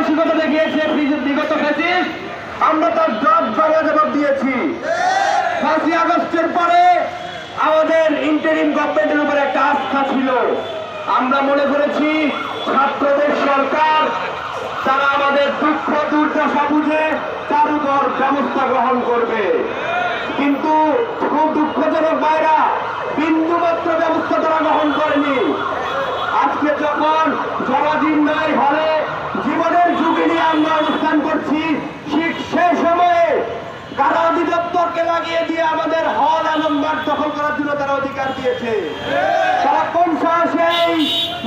দুঃসাহসিকতা দেখিয়েছে বিগত ফ্যাসিস আমরা তার জব বাংলা জবাব দিয়েছি। পাঁচই আগস্টের পরে আমাদের ইন্টারিম গভর্নমেন্টের উপর একটা আস্থা ছিল। আমরা মনে করেছি ছাত্রদের সরকার, তারা আমাদের দুঃখ, দুর্দশা বুঝে তার উপর ব্যবস্থা গ্রহণ করবে। কিন্তু খুব দুঃখজনক বাইরা বিন্দু মাত্র ব্যবস্থা তারা গ্রহণ করেনি আজকে যখন জরাজীর্ণায় হলে জীবনের ঝুঁকি নিয়ে আমরা অনুষ্ঠান করছি ঠিক সেই সময়ে কারা অধিদপ্তরকে লাগিয়ে দিয়ে আমাদের হল এবং মাঠ দখল করার জন্য তারা অধিকার দিয়েছে। তারা কোন সাহসে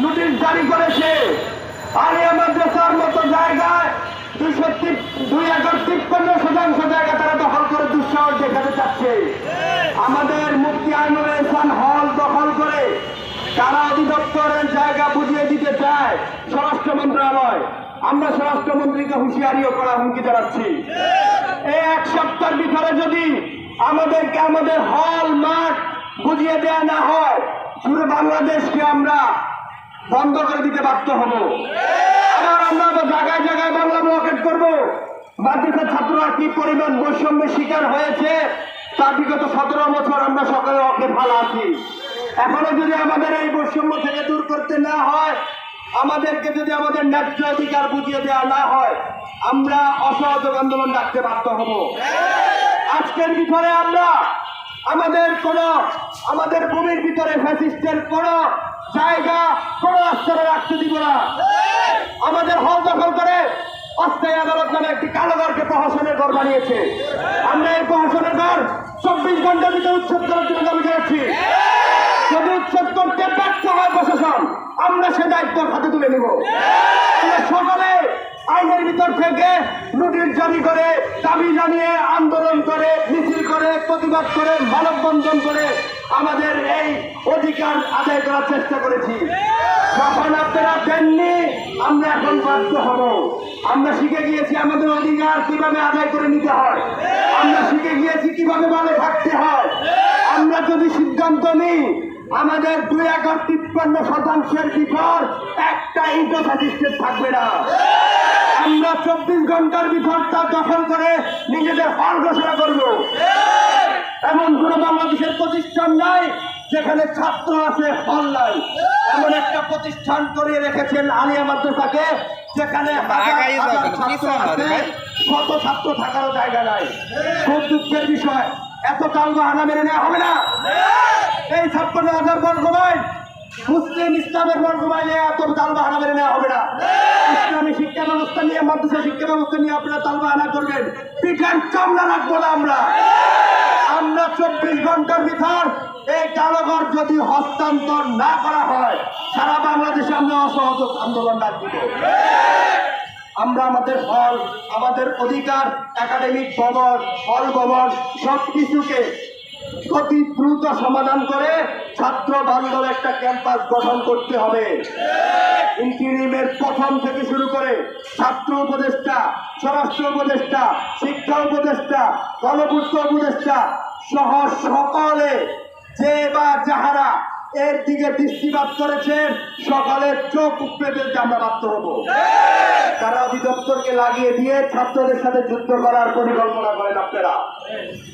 নোটিশ জারি করেছে? আলিয়া মাদ্রাসার মতো জায়গায় দুইশো দুই একর তিপ্পান্ন শতাংশ জায়গা তারা দখল করে দুঃসাহস দেখাতে চাচ্ছে। আমাদের মুক্তি আইনুল ইসলাম হল দখল করে কারা অধিদপ্তরের জায়গা বুঝিয়ে দিতে চায় স্বরাষ্ট্র মন্ত্রণালয়। আমরা স্বরাষ্ট্রমন্ত্রীকে হুঁশিয়ারিও করা হুমকি জানাচ্ছি। এই এক সপ্তাহের ভিতরে যদি আমাদেরকে আমাদের হল মাঠ বুঝিয়ে দেওয়া না হয়, পুরো বাংলাদেশকে আমরা বন্ধ করে দিতে বাধ্য হব। আবার আমরা জায়গায় জায়গায় বাংলা ব্লকেট করব। মাদ্রাসার ছাত্ররা কি পরিমাণ বৈষম্যের শিকার হয়েছে, তা বিগত সতেরো বছর আমরা সকালে অকে ভালো আছি। এখনও যদি আমাদের এই বৈষম্য থেকে দূর করতে না হয় আমাদেরকে যদি আমাদের ন্যায্য অধিকার বুঝিয়ে দেওয়া না হয়, আমরা অসহযোগ আন্দোলন ডাকতে বাধ্য হব। আজকের ভিতরে আমরা আমাদের কোন, আমাদের ভূমির ভিতরে ফ্যাসিস্টের কোন জায়গা, কোন আস্তরে রাখতে দিব না। আমাদের হল দখল করে অস্থায়ী আদালত নামে একটি কালোঘরকে প্রহসনের ঘর বানিয়েছে। আমরা এই প্রহসনের ঘর চব্বিশ ঘণ্টার ভিতরে উচ্ছেদ করার জন্য দাবি জানাচ্ছি আমরা সে দায়িত্ব হাতে তুলে নিব। সকালে আইনের ভিতর থেকে নোটিশ জারি করে, দাবি জানিয়ে, আন্দোলন করে, মিছিল করে, প্রতিবাদ করে, মানববন্ধন করে আমাদের এই অধিকার আদায় করার চেষ্টা করেছি। যখন আপনারা দেননি, আমরা এখন বাধ্য হব। আমরা শিখে গিয়েছি আমাদের অধিকার কীভাবে আদায় করে নিতে হয়। আমরা শিখে গিয়েছি কীভাবে ভালো থাকতে হয়। আমরা যদি সিদ্ধান্ত নিই আমাদের দুই একর তিপ্পান্ন শতাংশের ভিতর একটা ইন্টো থাকবে না। আমরা চব্বিশ ঘণ্টার তা দখল করে নিজেদের হল ঘোষণা করব। এমন কোন বাংলাদেশের প্রতিষ্ঠান নাই যেখানে ছাত্র আছে হল নাই। এমন একটা প্রতিষ্ঠান করে রেখেছেন আলিয়া মাদ্রাসাকে যেখানে শত ছাত্র থাকারও জায়গা নাই। খুব দুঃখের বিষয় এত তালগো হানা মেনে নেওয়া হবে না? এই ছাপ্পান্ন হাজার বর্গ মাইল মুসলিম ইসলামের বর্গ মাইলে এত তালবা হানা মেনে নেওয়া হবে না। ইসলামী শিক্ষা ব্যবস্থা নিয়ে, মাদ্রাসা শিক্ষা ব্যবস্থা নিয়ে আপনারা তালবা হানা করবেন। পিঠান চামড়া রাখব না আমরা। আমরা চব্বিশ ঘণ্টার ভিতর এই কালোঘর যদি হস্তান্তর না করা হয়, সারা বাংলাদেশে আমরা অসহযোগ আন্দোলন ডাকবো আমরা আমাদের হল, আমাদের অধিকার, একাডেমিক ভবন, হল ভবন সব কিছুকে অতি দ্রুত সমাধান করে ছাত্র বান্ধব একটা ক্যাম্পাস গঠন করতে হবে। ইন্টিরিমের প্রথম থেকে শুরু করে ছাত্র উপদেষ্টা, স্বরাষ্ট্র উপদেষ্টা, শিক্ষা উপদেষ্টা গণপূর্ত উপদেষ্টা সহ সকলে যে বা যাহারা এর দিকে দৃষ্টিপাত করেছেন, সকলের চোখ উপড়ে ফেলতে আমরা বাধ্য হব। তারা অধিদপ্তরকে লাগিয়ে দিয়ে ছাত্রদের সাথে যুদ্ধ করার পরিকল্পনা করেন আপনারা।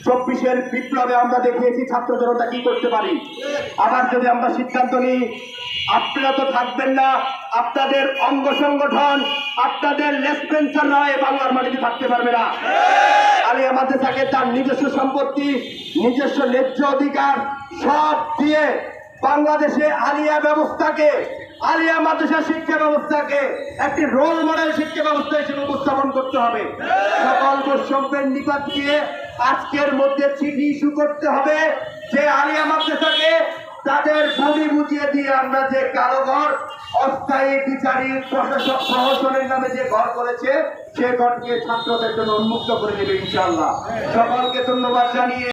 চব্বিশের বিপ্লবে আমরা দেখিয়েছি ছাত্র জনতা কি করতে পারি। আবার যদি আমরা সিদ্ধান্ত নিই, আপনারা তো থাকবেন না, আপনাদের অঙ্গ সংগঠন, আপনাদের লেসপেন্সার নয় বাংলার মাটিতে থাকতে পারবে না। আলিয়া মাদ্রাসাকে তার নিজস্ব সম্পত্তি, নিজস্ব ন্যায্য অধিকার, সব দিয়ে বাংলাদেশে আলিয়া ব্যবস্থাকে, আলিয়া মাদ্রাসা শিক্ষা ব্যবস্থাকে একটি রোল মডেল শিক্ষা ব্যবস্থা হিসেবে উপস্থাপন করতে হবে। সকল বৈষম্যের নিপাত দিয়ে আজকের মধ্যে চিঠি ইস্যু করতে হবে। যে আলিয়া মাদ্রাসাকে তাদের ভূমি বুঝিয়ে দিয়ে আমরা যে কারও ঘর অস্থায়ী বিচারী প্রশাসক প্রহসনের নামে যে ঘর করেছে, সে ঘরকে ছাত্রদের জন্য উন্মুক্ত করে দেবে ইনশাল্লাহ সকলকে ধন্যবাদ জানিয়ে